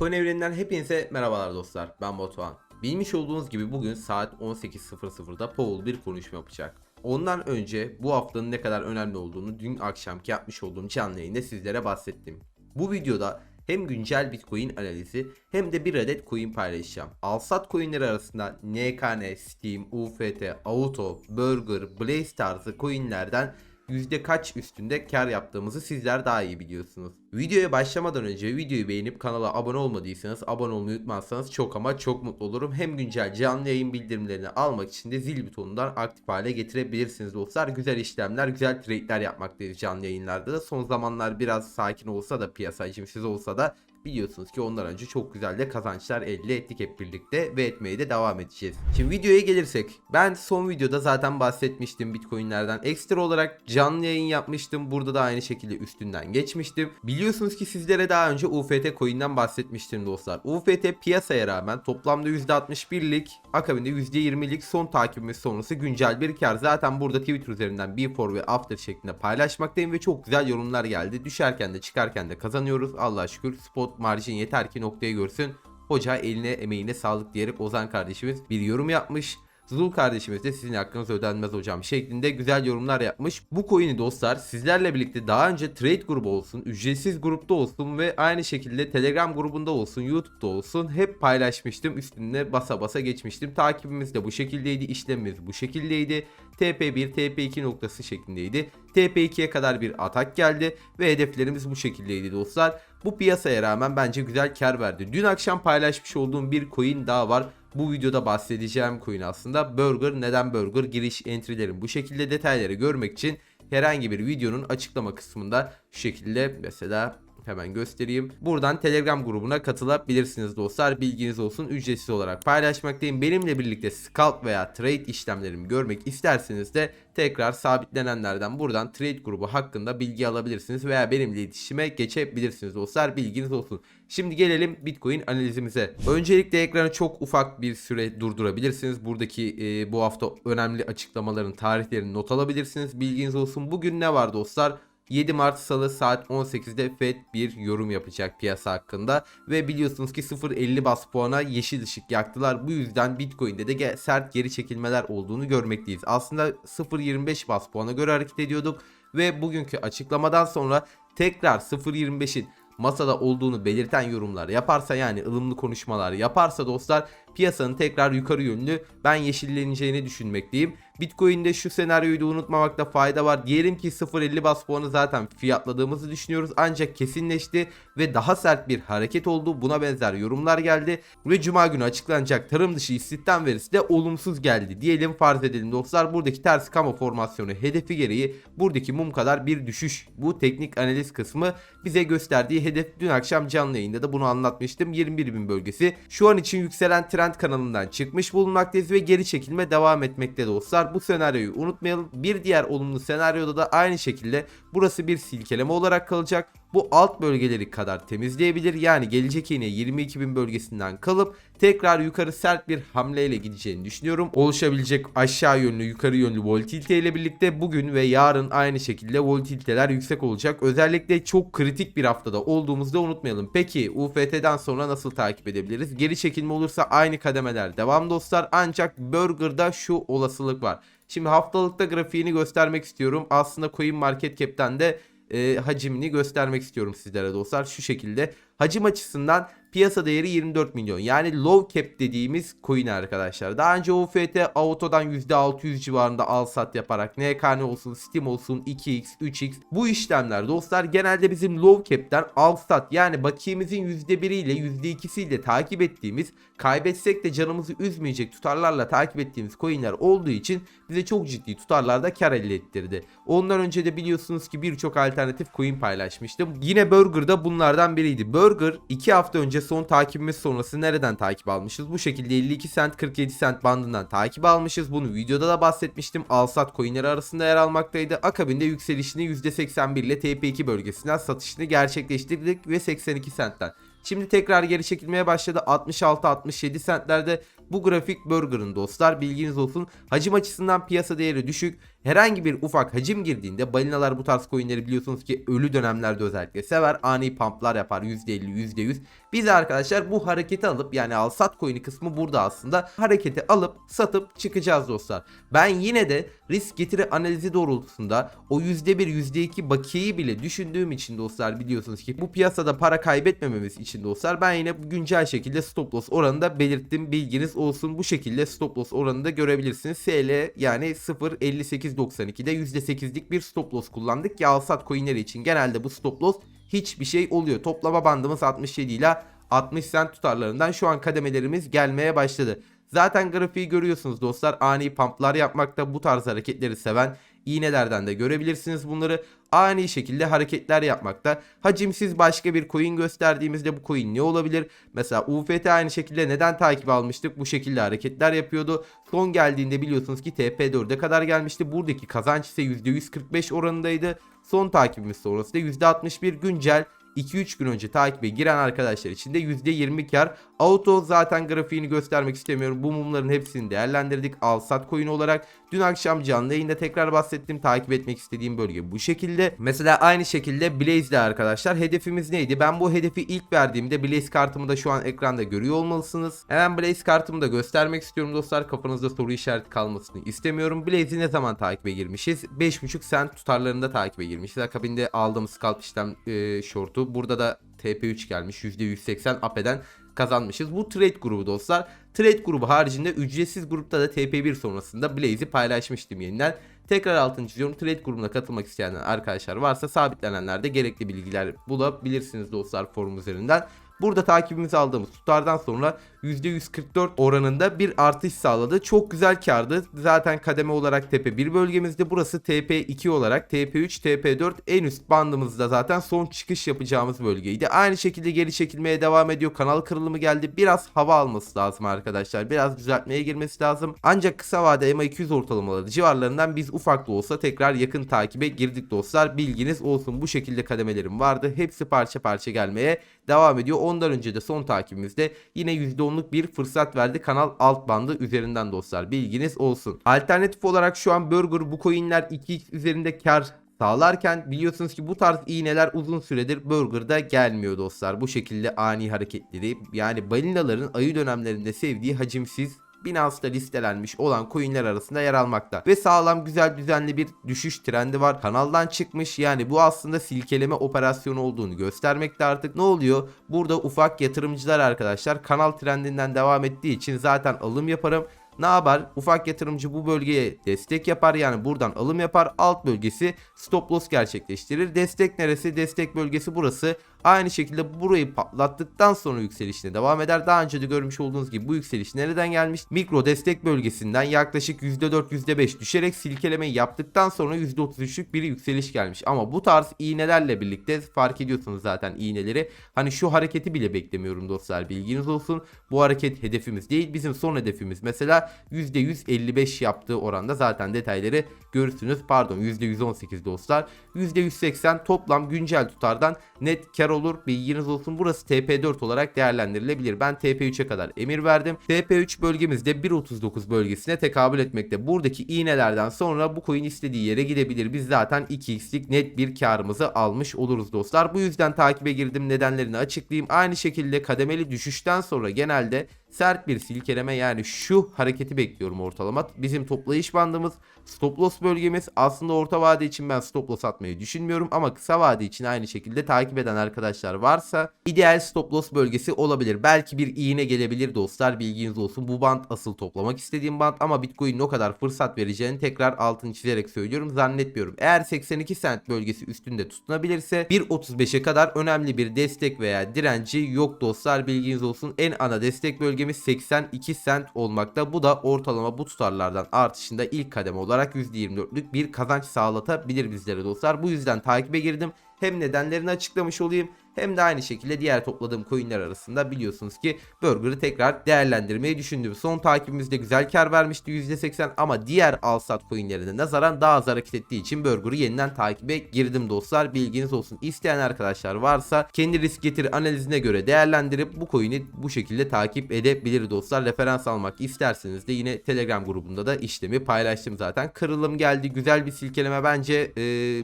Bitcoin evreninden hepinize merhabalar dostlar. Ben Batuhan. Bilmiş olduğunuz gibi bugün saat 18.00'da Powell bir konuşma yapacak. Ondan önce bu haftanın ne kadar önemli olduğunu dün akşamki yapmış olduğum canlı yayında sizlere bahsettim. Bu videoda hem güncel Bitcoin analizi hem de bir adet coin paylaşacağım. Alsat coinleri arasında NKN, Steam, UFT, Auto, Burger, Blaze tarzı coinlerden yüzde kaç üstünde kar yaptığımızı sizler daha iyi biliyorsunuz. Videoya başlamadan önce videoyu beğenip kanala abone olmadıysanız abone olmayı unutmazsanız çok ama çok mutlu olurum. Hem güncel canlı yayın bildirimlerini almak için de zil butonundan aktif hale getirebilirsiniz dostlar. Güzel işlemler, güzel trade'ler yapmaktayız canlı yayınlarda da. Son zamanlar biraz sakin olsa da piyasa hacimsiz olsa da biliyorsunuz ki ondan önce çok güzel de kazançlar elde ettik hep birlikte ve etmeye de devam edeceğiz. Şimdi videoya gelirsek ben son videoda zaten bahsetmiştim bitcoinlerden. Ekstra olarak canlı yayın yapmıştım. Burada da aynı şekilde üstünden geçmiştim. Biliyorsunuz ki sizlere daha önce UFT coin'den bahsetmiştim dostlar. UFT piyasaya rağmen toplamda %61'lik akabinde %20'lik son takibimiz sonrası güncel bir kar. Zaten burada Twitter üzerinden before ve after şeklinde paylaşmaktayım ve çok güzel yorumlar geldi. Düşerken de çıkarken de kazanıyoruz. Allah'a şükür spot marjin yeter ki noktayı görsün. Hoca eline emeğine sağlık diyerek Ozan kardeşimiz bir yorum yapmış. Zul kardeşimiz de sizin hakkınız ödenmez hocam şeklinde güzel yorumlar yapmış. Bu coin'i dostlar sizlerle birlikte daha önce trade grubu olsun, ücretsiz grupta olsun ve aynı şekilde Telegram grubunda olsun, YouTube'da olsun hep paylaşmıştım. Üstünde basa basa geçmiştim. Takibimiz de bu şekildeydi, işlemimiz bu şekildeydi. TP1, TP2 noktası şeklindeydi. TP2'ye kadar bir atak geldi ve hedeflerimiz bu şekildeydi dostlar. Bu piyasaya rağmen bence güzel kar verdi. Dün akşam paylaşmış olduğum bir coin daha var. Bu videoda bahsedeceğim coin aslında Burger. Neden Burger? Giriş entry'lerin bu şekilde detayları görmek için herhangi bir videonun açıklama kısmında şu şekilde mesela Hemen göstereyim. Buradan Telegram grubuna katılabilirsiniz dostlar. Bilginiz olsun. Ücretsiz olarak paylaşmaktayım. Benimle birlikte scalp veya trade işlemlerimi görmek isterseniz de tekrar sabitlenenlerden buradan trade grubu hakkında bilgi alabilirsiniz veya benimle iletişime geçebilirsiniz dostlar. Bilginiz olsun. Şimdi gelelim Bitcoin analizimize. Öncelikle ekranı çok ufak bir süre durdurabilirsiniz. Buradaki e, bu hafta önemli açıklamaların tarihlerini not alabilirsiniz. Bilginiz olsun. Bugün ne var dostlar? 7 Mart Salı saat 18'de Fed bir yorum yapacak piyasa hakkında ve biliyorsunuz ki 0.50 bas puana yeşil ışık yaktılar. Bu yüzden Bitcoin'de de sert geri çekilmeler olduğunu görmekteyiz. Aslında 0.25 bas puana göre hareket ediyorduk ve bugünkü açıklamadan sonra tekrar 0.25'in masada olduğunu belirten yorumlar yaparsa yani ılımlı konuşmalar yaparsa dostlar piyasanın tekrar yukarı yönlü ben yeşilleneceğini düşünmekteyim. Bitcoin'de şu senaryoyu da unutmamakta fayda var. Diyelim ki 0.50 bas puanı zaten fiyatladığımızı düşünüyoruz ancak kesinleşti ve daha sert bir hareket oldu. Buna benzer yorumlar geldi ve cuma günü açıklanacak tarım dışı istihdam verisi de olumsuz geldi. Diyelim farz edelim dostlar buradaki ters kama formasyonu hedefi gereği buradaki mum kadar bir düşüş. Bu teknik analiz kısmı bize gösterdiği hedef dün akşam canlı yayında da bunu anlatmıştım. 21.000 bölgesi. Şu an için yükselen trend kanalından çıkmış bulunmaktayız ve geri çekilme devam etmekte dostlar. Bu senaryoyu unutmayalım. Bir diğer olumlu senaryoda da aynı şekilde burası bir silkeleme olarak kalacak. Bu alt bölgeleri kadar temizleyebilir. Yani gelecek yine 22.000 bölgesinden kalıp tekrar yukarı sert bir hamleyle gideceğini düşünüyorum. Oluşabilecek aşağı yönlü yukarı yönlü volatilite ile birlikte bugün ve yarın aynı şekilde volatiliteler yüksek olacak. Özellikle çok kritik bir haftada olduğumuzda unutmayalım. Peki UFT'den sonra nasıl takip edebiliriz? Geri çekilme olursa aynı kademeler devam dostlar. Ancak Burger'da şu olasılık var. Şimdi haftalıkta grafiğini göstermek istiyorum. Aslında Coin Market Cap'ten de e, hacimini göstermek istiyorum sizlere dostlar. Şu şekilde hacim açısından piyasa değeri 24 milyon. Yani low cap dediğimiz coin arkadaşlar. Daha önce UFT Auto'dan %600 civarında al sat yaparak NKN olsun, Steam olsun, 2x, 3x bu işlemler dostlar genelde bizim low cap'ten al sat yani bakiyemizin %1 ile %2'si ile takip ettiğimiz kaybetsek de canımızı üzmeyecek tutarlarla takip ettiğimiz coinler olduğu için bize çok ciddi tutarlarda kar elde ettirdi. Ondan önce de biliyorsunuz ki birçok alternatif coin paylaşmıştım. Yine Burger'da bunlardan biriydi. Burger 2 hafta önce son takibimiz sonrası nereden takip almışız? Bu şekilde 52 cent 47 cent bandından takip almışız. Bunu videoda da bahsetmiştim. Alsat coinleri arasında yer almaktaydı. Akabinde yükselişini %81 ile TP2 bölgesinden satışını gerçekleştirdik ve 82 centten. Şimdi tekrar geri çekilmeye başladı. 66-67 centlerde bu grafik Burger'ın dostlar bilginiz olsun. Hacim açısından piyasa değeri düşük. herhangi bir ufak hacim girdiğinde balinalar bu tarz coinleri biliyorsunuz ki ölü dönemlerde özellikle sever. Ani pumplar yapar %50 %100. Biz arkadaşlar bu hareketi alıp yani al sat coin'i kısmı burada aslında hareketi alıp satıp çıkacağız dostlar. Ben yine de risk getiri analizi doğrultusunda o %1 %2 bakiyeyi bile düşündüğüm için dostlar biliyorsunuz ki bu piyasada para kaybetmememiz için dostlar ben yine güncel şekilde stop loss oranında belirttim bilginiz olsun bu şekilde stop loss oranında görebilirsiniz. SL yani 0.5892'de %8'lik bir stop loss kullandık ki al sat coinleri için genelde bu stop loss hiçbir şey oluyor. Toplama bandımız 67 ile 60 cent tutarlarından şu an kademelerimiz gelmeye başladı. Zaten grafiği görüyorsunuz dostlar. Ani pumplar yapmakta bu tarz hareketleri seven iğnelerden de görebilirsiniz bunları. Ani şekilde hareketler yapmakta. Hacimsiz başka bir coin gösterdiğimizde bu coin ne olabilir? Mesela UFT aynı şekilde neden takip almıştık? Bu şekilde hareketler yapıyordu. Son geldiğinde biliyorsunuz ki TP4'e kadar gelmişti. Buradaki kazanç ise %145 oranındaydı. Son takibimiz sonrasında %61 güncel 2-3 gün önce takibe giren arkadaşlar için de %20 kar. Auto zaten grafiğini göstermek istemiyorum. Bu mumların hepsini değerlendirdik. Al sat coin olarak. Dün akşam canlı yayında tekrar bahsettim. Takip etmek istediğim bölge bu şekilde. Mesela aynı şekilde Blaze'de arkadaşlar hedefimiz neydi? Ben bu hedefi ilk verdiğimde Blaze kartımı da şu an ekranda görüyor olmalısınız. Hemen Blaze kartımı da göstermek istiyorum dostlar. Kafanızda soru işareti kalmasını istemiyorum. Blaze'i ne zaman takibe girmişiz? 5.5 cent tutarlarında takibe girmişiz. Akabinde aldığımız scalp işlem e, short'u. Burada da TP3 gelmiş. %180 AP'den kazanmışız. Bu trade grubu dostlar. Trade grubu haricinde ücretsiz grupta da TP1 sonrasında Blaze'i paylaşmıştım yeniden. Tekrar altını çiziyorum. Trade grubuna katılmak isteyen arkadaşlar varsa sabitlenenlerde gerekli bilgiler bulabilirsiniz dostlar forum üzerinden. Burada takibimizi aldığımız tutardan sonra %144 oranında bir artış sağladı. Çok güzel kardı. Zaten kademe olarak TP1 bölgemizde. Burası TP2 olarak TP3, TP4 en üst bandımızda zaten son çıkış yapacağımız bölgeydi. Aynı şekilde geri çekilmeye devam ediyor. Kanal kırılımı geldi. Biraz hava alması lazım arkadaşlar. Biraz düzeltmeye girmesi lazım. Ancak kısa vade MA200 ortalamaları civarlarından biz ufak da olsa tekrar yakın takibe girdik dostlar. Bilginiz olsun. Bu şekilde kademelerim vardı. Hepsi parça parça gelmeye devam ediyor. Ondan önce de son takibimizde yine %10'luk bir fırsat verdi kanal alt bandı üzerinden dostlar. Bilginiz olsun. Alternatif olarak şu an Burger bu coinler 2x üzerinde kar sağlarken biliyorsunuz ki bu tarz iğneler uzun süredir Burger'da gelmiyor dostlar. Bu şekilde ani hareketleri yani balinaların ayı dönemlerinde sevdiği hacimsiz Binance'da listelenmiş olan coinler arasında yer almakta. Ve sağlam güzel düzenli bir düşüş trendi var. Kanaldan çıkmış yani bu aslında silkeleme operasyonu olduğunu göstermekte artık. Ne oluyor? Burada ufak yatırımcılar arkadaşlar kanal trendinden devam ettiği için zaten alım yaparım. Ne yapar? Ufak yatırımcı bu bölgeye destek yapar yani buradan alım yapar. Alt bölgesi stop loss gerçekleştirir. Destek neresi? Destek bölgesi burası. Aynı şekilde burayı patlattıktan sonra yükselişine devam eder. Daha önce de görmüş olduğunuz gibi bu yükseliş nereden gelmiş? Mikro destek bölgesinden yaklaşık %4 %5 düşerek silkelemeyi yaptıktan sonra %33'lük bir yükseliş gelmiş. Ama bu tarz iğnelerle birlikte fark ediyorsunuz zaten iğneleri. Hani şu hareketi bile beklemiyorum dostlar bilginiz olsun. Bu hareket hedefimiz değil. Bizim son hedefimiz mesela %155 yaptığı oranda zaten detayları görürsünüz. Pardon %118 dostlar. %180 toplam güncel tutardan net kar olur. Bilginiz olsun. Burası TP4 olarak değerlendirilebilir. Ben TP3'e kadar emir verdim. TP3 bölgemizde 1.39 bölgesine tekabül etmekte. Buradaki iğnelerden sonra bu coin istediği yere gidebilir. Biz zaten 2x'lik net bir karımızı almış oluruz dostlar. Bu yüzden takibe girdim. Nedenlerini açıklayayım. Aynı şekilde kademeli düşüşten sonra genelde sert bir silkeleme yani şu hareketi bekliyorum ortalama. Bizim toplayış bandımız stop loss bölgemiz aslında orta vade için ben stop loss atmayı düşünmüyorum ama kısa vade için aynı şekilde takip eden arkadaşlar varsa ideal stop loss bölgesi olabilir. Belki bir iğne gelebilir dostlar bilginiz olsun. Bu band asıl toplamak istediğim band ama Bitcoin o kadar fırsat vereceğini tekrar altını çizerek söylüyorum zannetmiyorum. Eğer 82 cent bölgesi üstünde tutunabilirse 1.35'e kadar önemli bir destek veya direnci yok dostlar bilginiz olsun. En ana destek bölgemiz 82 cent olmakta. Bu da ortalama bu tutarlardan artışında ilk kademe olarak %24'lük bir kazanç sağlatabilir bizlere dostlar. Bu yüzden takibe girdim. Hem nedenlerini açıklamış olayım hem de aynı şekilde diğer topladığım coinler arasında biliyorsunuz ki Burger'ı tekrar değerlendirmeyi düşündüm. Son takibimizde güzel kar vermişti %80 ama diğer alsat coinlerine nazaran daha az hareket ettiği için Burger'ı yeniden takibe girdim dostlar. Bilginiz olsun. İsteyen arkadaşlar varsa kendi risk getir analizine göre değerlendirip bu coin'i bu şekilde takip edebilir dostlar. Referans almak isterseniz de yine Telegram grubunda da işlemi paylaştım zaten. Kırılım geldi. Güzel bir silkeleme bence. Ee,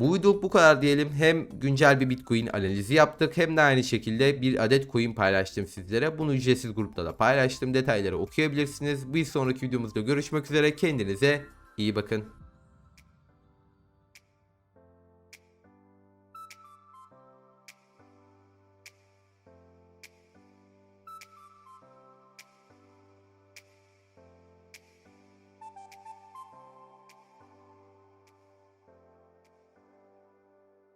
bu video bu kadar diyelim. Hem güncel bir Bitcoin analizi yaptık hem de aynı şekilde bir adet coin paylaştım sizlere. Bunu ücretsiz grupta da paylaştım. Detayları okuyabilirsiniz. Bir sonraki videomuzda görüşmek üzere. Kendinize iyi bakın.